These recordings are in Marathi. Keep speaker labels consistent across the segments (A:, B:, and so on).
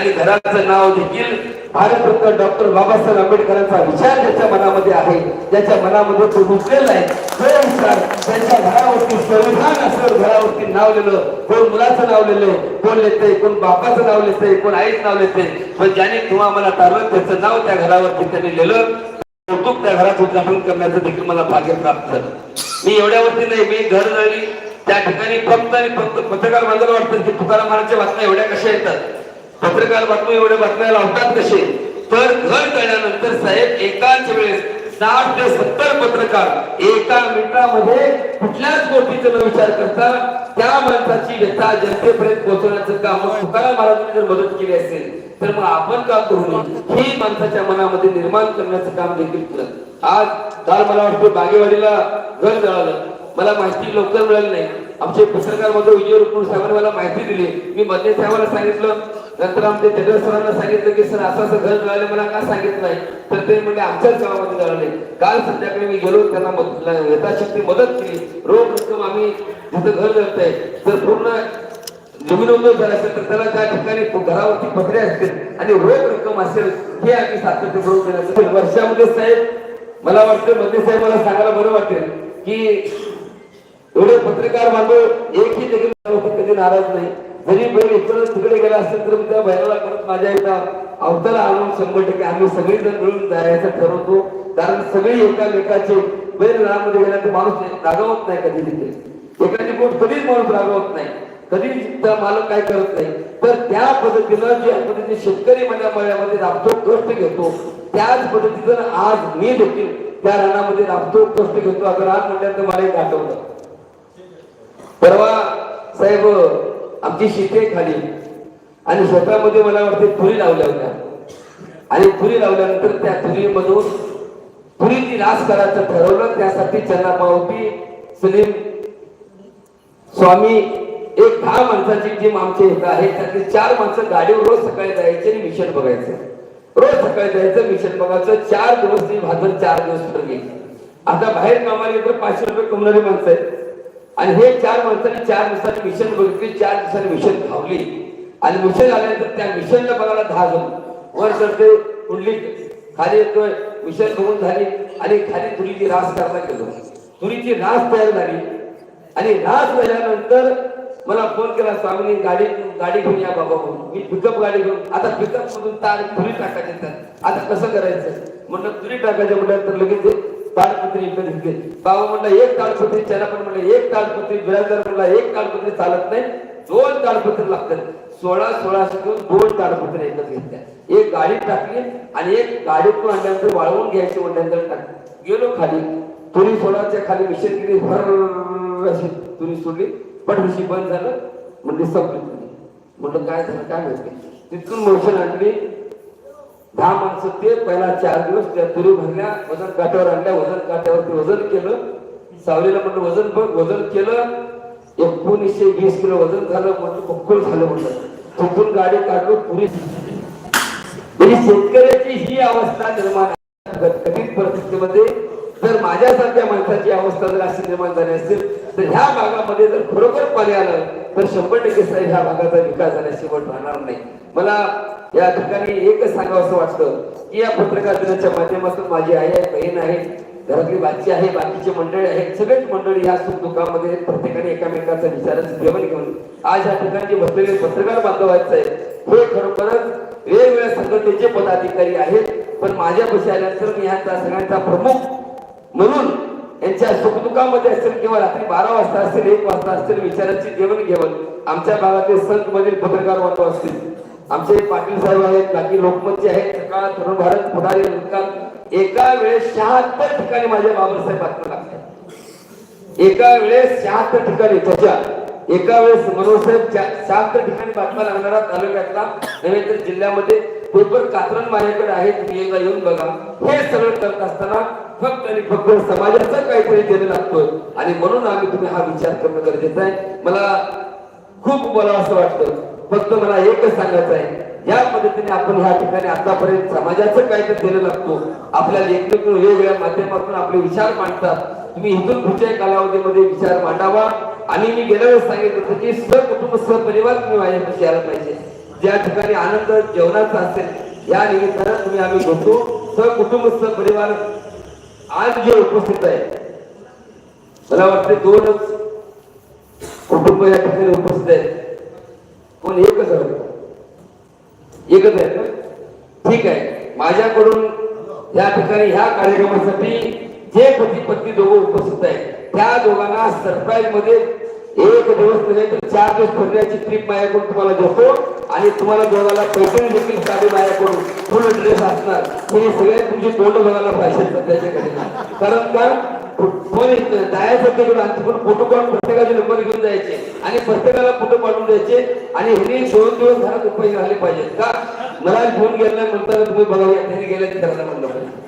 A: आणि घराचं नाव देखील भारतरत्न डॉक्टर बाबासाहेब आंबेडकरांचा विचार ज्याच्या मनामध्ये आहे ज्याच्या मनामध्ये तो रुजलेला आहे तो विचार त्यांच्या घरावरती संविधान असं घरावरती नाव लिहिलं कोण मुलाचं नाव लिहिलंय कोण लिहितंय कोण बापाचं नाव लिहितंय कोण आईचं नाव लिहिते पण ज्याने किंवा मला तारलं त्याचं नाव त्या घरावरती त्यांनी लिहिलं कौतुक त्या घरात उद्घाटन करण्याचं देखील मला भाग्य प्राप्त झालं. मी एवढ्यावरती नाही मी घर झाली त्या ठिकाणी फक्त आणि फक्त पत्रकार बांधवाला वाटतं की तुकारामांच्या बातम्या एवढ्या कशा येतात? पत्रकार बातम्या एवढ्या बातम्या लावतात कसे? तर घर कळल्यानंतर साहेब एकाच वेळेस साठ ते सत्तर पत्रकार एका मिनिटामध्ये कुठल्याच गोष्टीचा न विचार करता त्या माणसाची व्यथा जनतेपर्यंत पोहोचवण्याचं काम तुकाराम महाराजांनी जर मदत केली असेल तर मग आपण का करू नये? ही माणसाच्या मनामध्ये निर्माण करण्याचं काम देखील केलं. आज काल मला वाटतं बागेवाडीला घर जळालं मला माहिती लवकर मिळाली नाही. आमचे पत्रकारमध्ये विजय रुपूर साहेबांनी मला माहिती दिली. मी मधले साहेबांना सांगितलं नंतर आमच्या तेजर सरांना सांगितलं की सर असं असं घर मिळालं मला का सांगितलं नाही? तर ते म्हणजे आमच्याच गावामध्ये जळाले काल संध्याकाळी मी गेलो त्यांना यथाशक्ती मदत केली. रोख रक्कम आम्ही तिथं घर जळतंय तर पूर्ण जमीन झाला असेल तर त्याला त्या ठिकाणी घरावरती पत्रे असतील आणि रोख रक्कम असेल हे आम्ही सातत्य करून देण्याचं वर्षामध्ये साहेब मला वाटतं मध्ये साहेब मला सांगायला बरं वाटेल की एवढे पत्रकार बांधव एकही देखील कधी नाराज नाही. जरी बैल इकडे तिकडे गेला असेल तर त्या बैलाला परत माझ्या एकदा अवताला आणून शंभर टक्के आम्ही सगळेजण मिळून जायचं ठरवतो. कारण सगळे एकामेकाचे बैल रानामध्ये तर माणूस रागवत नाही कधी तिथे. एखादी गोष्ट कधीच माणूस रागवत नाही. कधीच त्या मालक काय करत नाही. तर त्या पद्धतीनं ज्या पद्धतीने शेतकरी माझ्या मळ्यामध्ये राबतो कष्ट घेतो त्याच पद्धतीनं आज मी देखील त्या रानामध्ये राबतो कष्ट घेतो. अगर आज म्हटल्यानंतर मला एक आठवलं परवा साहेब आमची शिते खाली आणि शेतामध्ये मला वाटते फुरी लावल्या होत्या. आणि तुरी लावल्यानंतर त्या तुरीमधून तुरीची नाश करायचं ठरवलं. त्यासाठी चंदा पावती सलीम स्वामी एक दहा माणसाची टीम आमच्या इथं आहे. त्यातली चार माणसं गाडीवर रोज सकाळी जायचे आणि मिशन बघायचं. रोज सकाळी जायचं मिशन बघायचं. चार दिवस ती भाजर चार दिवस तर गेली आता बाहेर कामाला गेलं तर पाचशे रुपये कमणारी माणसं आहेत. आणि हे चार माणसांनी चार दिवसांनी मिशन बघितली चार दिवसांनी मिशन धावली. आणि मिशन आल्यानंतर त्या मिशनला बघायला दहा जण. वर चढते कुंडली खाली येतोय मिशन बघून झाली. आणि खाली तुरीची रास करायला गेलो तुरीची रास तयार झाली. आणि रास झाल्यानंतर मला फोन केला स्वामीने गाडी गाडी घेऊन या बाबा म्हणून. मी पिकअप गाडी घेऊन आता पिकअप मधून तार तुरी टाकायचे आता कसं करायचं? म्हणलं तुरी टाकायचं म्हटलं तर लगेच ते ताडपत्री इकडे बाबा म्हणलं एक तालपत्री त्याला पण म्हणलं एक तालपत्री बिराजदार म्हणला एक तालपत्री चालत नाही दोन ताडपत्री लागतात. सोळा सोळा शिकून दोन ताडपत्री एकच घेतल्या. एक गाडी टाकली आणि एक गाडीतून आणल्यानंतर वाळवून घ्यायची म्हटल्यानंतर टाक गेलो खाली. तुरी सोळाच्या खाली मिशन केली भर अशी तुरी सोडली. पटविशी बंद झालं. म्हणजे संपली म्हणलं म्हटलं काय झालं? काय माहिती? तिथून मोशन आणली. दहा माणसं ते पहिला चार दिवस त्या तुरी भरल्या वजन काट्यावर आणल्या वजन काट्यावरती वजन केलं. सावलीला म्हणलं वजन बघ वजन केलं. एकोणीसशे वीस किलो वजन झालं म्हणलं बक्कल झालं म्हणलं तिथून गाडी काढलो पुरी. म्हणजे शेतकऱ्याची ही अवस्था निर्माण कठीण परिस्थितीमध्ये जर माझ्यासारख्या माणसाची अवस्था जर अशी निर्माण झाली असेल तर ह्या भागामध्ये जर खरोखर पाणी आलं तर शंभर टक्के ह्या भागाचा विकास झाल्याशिवाय राहणार नाही. मला या ठिकाणी एकच सांगावं असं वाटतं की या पत्रकार दिनाच्या माध्यमातून माझी आई आहे बहीण आहे घरातली बाची आहे बाकीची मंडळी आहेत सगळेच मंडळी ह्या सुख दुःखामध्ये प्रत्येकाने एकामेकाचं विचाराचं जेवण घेऊन आज या ठिकाणी बसलेले पत्रकार बांधव आहे हे हो, खरोखरच वेगवेगळ्या संघटनेचे पदाधिकारी आहेत पण माझ्या पैसे आल्यानंतर मी ह्यांचा सगळ्यांचा प्रमुख म्हणून यांच्या सुखदुःखामध्ये असेल किंवा रात्री बारा वाजता असेल एक वाजता असेल विचारांची जेवण घेऊन आमच्या भागातील संत मधील पत्रकार बांधव असतील. आमचे पाटील साहेब आहेत बाकी लोकमतचे आहेत. सकाळ तरुण भारत पुढारी निकाल एका वेळेस शहात्तर ठिकाणी माझ्या बाबासाहेब बातम्या लागतात एका वेळेस शहात्तर ठिकाणी त्वचा एका वेळेस मनोजसाहेब शहात्तर ठिकाणी बातम्या लागणारा तालुक्यातला नव्हे तर जिल्ह्यामध्ये पेपर कात्रण माझ्याकडे आहे तुम्ही एकदा येऊन बघा. हे सगळं करत असताना फक्त आणि फक्त समाजाचं काहीतरी देणं लागतोय. आणि म्हणून आम्ही तुम्ही हा विचार करणं गरजेचं आहे. मला खूप मला असं वाटतं फक्त मला एकच सांगायचं आहे. या पद्धतीने आपण ह्या ठिकाणी आतापर्यंत समाजाचं काय तर केलं लागतो. आपल्या लेखनातून वेगवेगळ्या माध्यमातून आपले विचार मांडतात. तुम्ही इथून पुढच्या कालावधीमध्ये विचार मांडावा. आणि मी गेल्या वेळेस सांगितलं होतं की सहकुटुंब सहपरिवार तुम्ही माझ्यापाशी यायला पाहिजे. ज्या ठिकाणी आनंद जेवणाचा असेल या निमित्तानं तुम्ही आम्ही घेतो सहकुटुंब परिवार आज जे उपस्थित आहे. मला वाटते दोनच कुटुंब या ठिकाणी उपस्थित आहेत. कोण एकच आहे एकच आहे ठीक आहे. माझ्याकडून या ठिकाणी ह्या कार्यक्रमासाठी जे पती पत्नी दोघं उपस्थित आहेत त्या दोघांना सरप्राईजमध्ये एक दिवस नाही तर चार दिवस फिरण्याची ट्रीप माझ्याकडून तुम्हाला देतो आणि तुम्हाला दोघांना पैठणी देखील साडी माझ्याकडून फुल ड्रेस असणार. हे सगळे तुमची तोंड बघायला पाहिजे सध्याच्या कारण का कोण जायचं तिकडून आणि तिकडून फोटो काढून प्रत्येकाचे नंबर घेऊन जायचे. आणि प्रत्येकाला फोटो पाठवून द्यायचे. आणि हे दोन दिवस घरात रुपये झाले पाहिजेत का? मला फोन गेला म्हणताना तुम्ही बघा त्यांनी गेल्या की करायला म्हणलं पाहिजे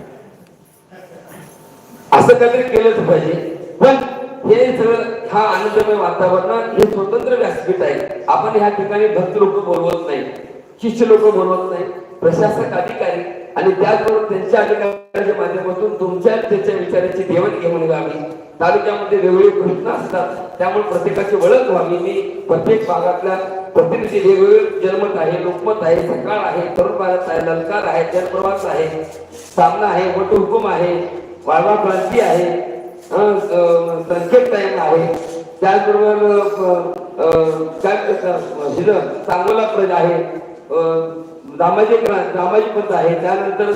A: असं काहीतरी केलंच पाहिजे. पण हे सगळं हा आनंदमय वातावरण हे स्वतंत्र व्यासपीठ आहे. आपण ह्या ठिकाणी भक्त लोक बोलवत नाही. शिष्य लोक बोलवत नाही. प्रशासक अधिकारी आणि त्याचबरोबर त्यांच्या अधिकाऱ्याच्या माध्यमातून तुमच्या त्याच्या विचाराची देवाणघेवाण व्हावी. तालुक्यामध्ये वेगवेगळी घटना असतात त्यामुळे प्रत्येकाची ओळख व्हावी. मी प्रत्येक भागातल्या प्रतिनिधी वेगवेगळे जनमत आहे लोकमत आहे सकाळ आहे तरुण भारत आहे ललकार आहे जनप्रवास आहे सामना आहे वट हुकुम आहे वाळवा क्रांती आहे संकेत टाईम आहे. त्याचबरोबर काय सांगोला प्रज आहे दामाजी दामाजी पंत आहे. त्यानंतर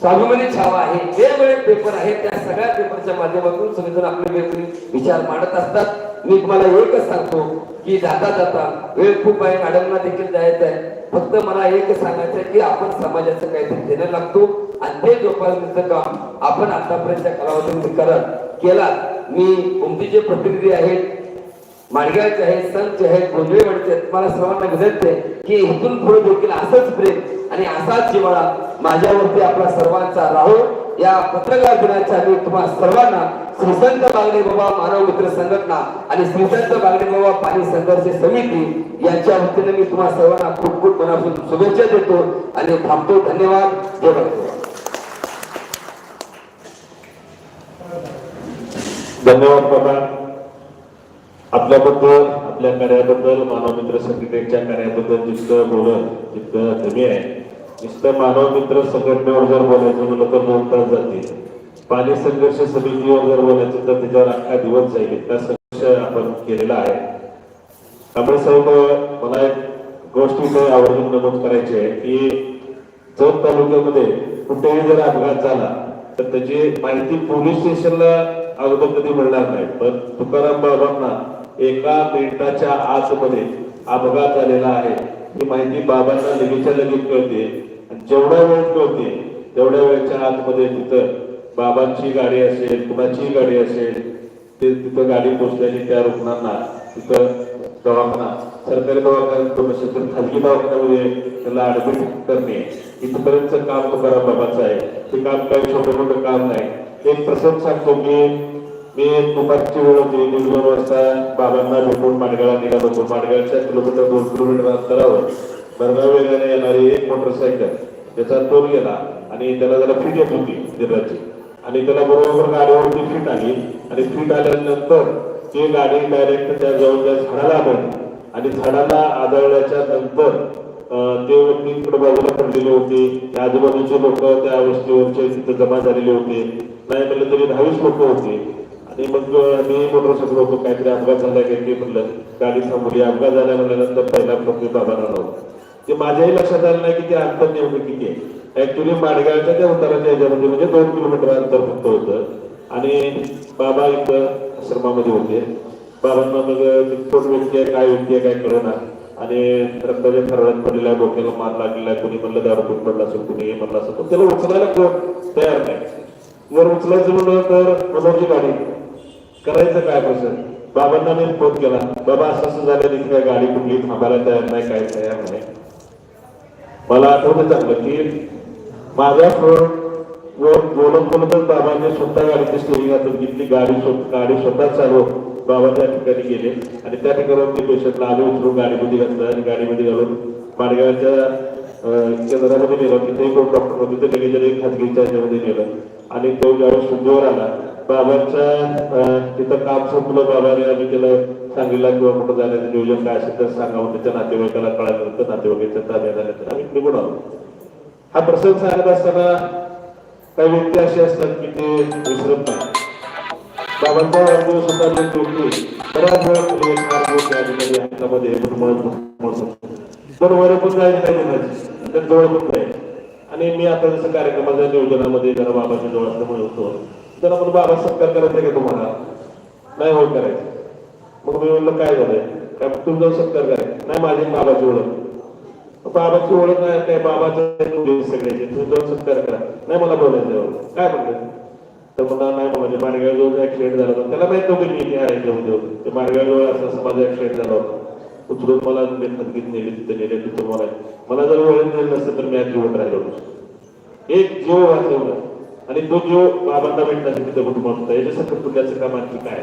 A: स्वाभिमानी छावा आहे. वेगवेगळे पेपर आहेत त्या सगळ्या पेपरच्या माध्यमातून सगळेजण आपले वेगवेगळे विचार मांडत असतात. मी तुम्हाला एकच सांगतो की जाता जाता वेळ खूप आहे. मॅडमना देखील जायचं आहे. फक्त मला एक सांगायचं आहे की आपण समाजाचं काहीतरी देणं लागतो. आणि ते जोपासण्याचं काम आपण आतापर्यंतच्या कालावधीमध्ये करत केला मी उमतीचे प्रतिनिधी आहेत. माडगावचे आहेत संत आहेत गोंधळेवाडीचे आहेत. मला सर्वांना विनंती आहे की इथून पुढे देखील असंच प्रेम आणि असाच जिवाळा माझ्यावरती आपला सर्वांचा राहो. या पत्रकार दिनाच्या मी तुम्हा सर्वांना श्रीसंत बागडे बाबा मानव मित्र संघटना आणि श्रीसंत बागडे बाबा पाणी संघर्ष समिती यांच्या वतीने मी तुम्हा सर्वांना खूप खूप मनापासून शुभेच्छा देतो आणि थांबतो. धन्यवाद. जय भक्त
B: धन्यवाद बाबा. आपल्याबद्दल आपल्या कार्याबद्दल मानव मित्र संघटनेच्या कार्याबद्दल जितकं बोलत तितकं कमी आहे नुसतं मानव मित्र संघटनेवर जर बोलायचं म्हणलं तर दोन तास जातील. पाणी संघर्ष समितीवर जर बोलायचं तर त्याच्यावर अख्खा दिवस जाईल. इतका संघर्ष आपण केलेला आहे. त्यामुळे साहेब मला एक गोष्ट इथे आवर्जून नमूद करायची आहे की जत तालुक्यामध्ये कुठेही जर अपघात झाला तर त्याची माहिती पोलीस स्टेशनला अगोदर कधी मिळणार नाही. पण तुकाराम बाबांना एका मिनिटाच्या आतमध्ये अपघात झालेला आहे. ही माहिती बाबांना लगेचच्या लगेच कळते. जेवढ्या वेळ कळते तेवढ्या वेळच्या आतमध्ये तिथं बाबांची गाडी असेल कुणाची गाडी असेल ते तिथं गाडी पोचल्याने त्या रुग्णांना तिथं दवाखाना सरकारी दवाखान्यात नसेल तर खाजगी दवाखान्यामध्ये त्याला ऍडमिट करणे. इथपर्यंतचं काम तुकाराम बाबाचं आहे. ते काम काही छोटं मोठं काम नाही. एक प्रसंग सांगतो की मी दुपारची वेळ होती दीड दोन वाजता बाबांना भेटून माडगाळा निघालो होतो माडगाळच्या किलोमीटर दोन किलोमीटर अंतरावर बरगाव वेगाने येणारी एक मोटरसायकल त्याचा तोल गेला आणि त्याला जरा फिट येत होती जिल्ह्याची आणि त्याला बरोबर गाडीवरती फिट आली. आणि फिट आल्यानंतर ती गाडी डायरेक्ट त्या जवळच्या झाडाला आदळली आणि झाडाला आदळल्याच्या नंतर ते व्यक्ती इकडे बाजूला पडलेले होते. त्या आजूबाजूचे लोक त्या अवस्थेवरचे तिथे जमा झालेले होते. नाही म्हणलं तरी दहावीस लोक होते. आणि मग मी मी शकलो होतो काहीतरी अपघात झाला काय ते म्हणलं गाडी थांबवली. अपघात झाला म्हणल्यानंतर पहिला प्रश्न बाबांना नव्हता ते माझ्याही लक्षात आलं नाही की ते अंतर नेमकं किती आहे. ऍक्च्युली माडगावच्या त्या उताराच्या याच्यामध्ये म्हणजे दोन किलोमीटर अंतर फक्त होतं. आणि बाबा इथं आश्रमामध्ये होते. बाबांना मग कोण व्यक्ती आहे काय व्यक्ती आहे काय कळणार आणि रक्ताच्या थरात पडलेला आहे डोक्याला मार लागलेला आहे. कोणी म्हणलं दारू कोण पडला असेल कोणी हे म्हणलं असेल. पण त्याला उचलायला कोण तयार नाही. वर उचलायचं म्हणलं तर मनोरची गाडी. करायचं काय कसं बाबांना मी फोन केला. बाबा असं असं झालं तिथे गाडी कुठली? थांबायला तयार नाही काय तयार नाही. मला आठवतं चांगलं की माझ्या वर बोलत बोलतच बाबांनी स्वतः गाडीची स्टेरिंग हातात घेतली. गाडी गाडी स्वतः चालव बाबा त्या ठिकाणी गेले. आणि त्या ठिकाणावर ते पेशंटला आले उचलून गाडीमध्ये घातलं आणि गाडीमध्ये घालून माडगावच्या केंद्रामध्ये नेलं. तिथे कोण डॉक्टर होते ते लगेच खाजगीच्या ह्याच्यामध्ये नेलं. आणि तो ज्यावेळेस शुद्धीवर आला बाबांच्या तिथं काम संपलं बाबाने आम्ही त्याला सांगलीला किंवा कुठं जाण्याचं नियोजन काय असेल तर सांगा म्हणून त्याच्या नातेवाईकाला कळायला कळाल्यानंतर नातेवाईकाच्या ताब्यात तर आम्ही निघून आलो. हा प्रसंग सांगत असताना काही व्यक्ती असे असतात की ते विसरत नाही बाबांचा वाढदिवस होता जे टोकली बऱ्याच वेळ पुढे एक मार्ग होते आणि हातामध्ये पण वर पण जायची नाही माझी तर जवळ पण नाही. आणि मी आता जसं कार्यक्रमाच्या नियोजनामध्ये जरा बाबाच्या जवळ असल्यामुळे होतो. तर आपण बाबा सत्कार करायचा का तुम्हाला? नाही होत करायचं. मग मी म्हणलं काय झालंय? काय तुम्ही जाऊन सत्कार करायचं नाही माझी बाबाची ओळख. बाबाची ओळख नाही काय बाबाचं सगळ्याचे तुम्ही जाऊन सत्कार करा. नाही मला बोलायचं एवढं. काय म्हणलं? तर मला नाही म्हणजे मार्गाजवळ ऍक्सिडेंट झाला होता त्याला माहीत नव्हतं मी आहे घेऊन देऊ. ते मार्गाजवळ असं माझा ऍक्सिडेंट झाला होता. उचलून मला खतगीत नेले तिथे नेले तिथे मला. मला जर वेळ नेलं नसतं तर मी आज जिवंत राहिलो एक जीव वाचवला. आणि तो जो बाबांना भेटला तिथे कुटुंबात होता याच्यासारखं पुण्याचं काम आणखी काय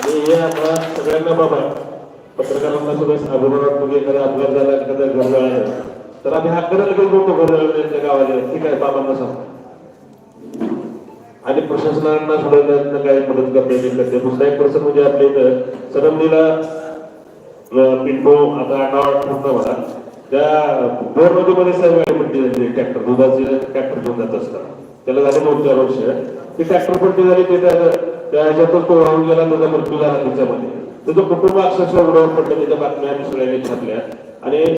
B: आणि हे आपला सगळ्यांना बाबा पत्रकारांना सुद्धा अभिमानात्मक एखादा अपघात झाला एखादा घर तर आम्ही हा करत गेलो होतो घर त्यांच्या गावाला ठीक आहे बाबांना सांग. आणि प्रशासनांना सुद्धा काय मदत करण्याची करते दुसरा एक प्रसंग म्हणजे आपल्या इथं सडमलीला अं, पिंटो आता नाव आठवत म्हणा त्या बोर नदीमध्ये सर्व पट्टी झाली ट्रॅक्टर दुधाचे ट्रॅक्टर घेऊन जात असतात त्याला झाले दोन चार वर्ष. ती ट्रॅक्टर पट्टी झाली ते त्या ह्याच्यातच तो राहून गेला त्याचा मृत्यू झाला त्याच्यामध्ये. त्याचं कुटुंब अक्षरशः उडवून पडलं त्याच्या बातम्या दुसऱ्याने छापल्या आणि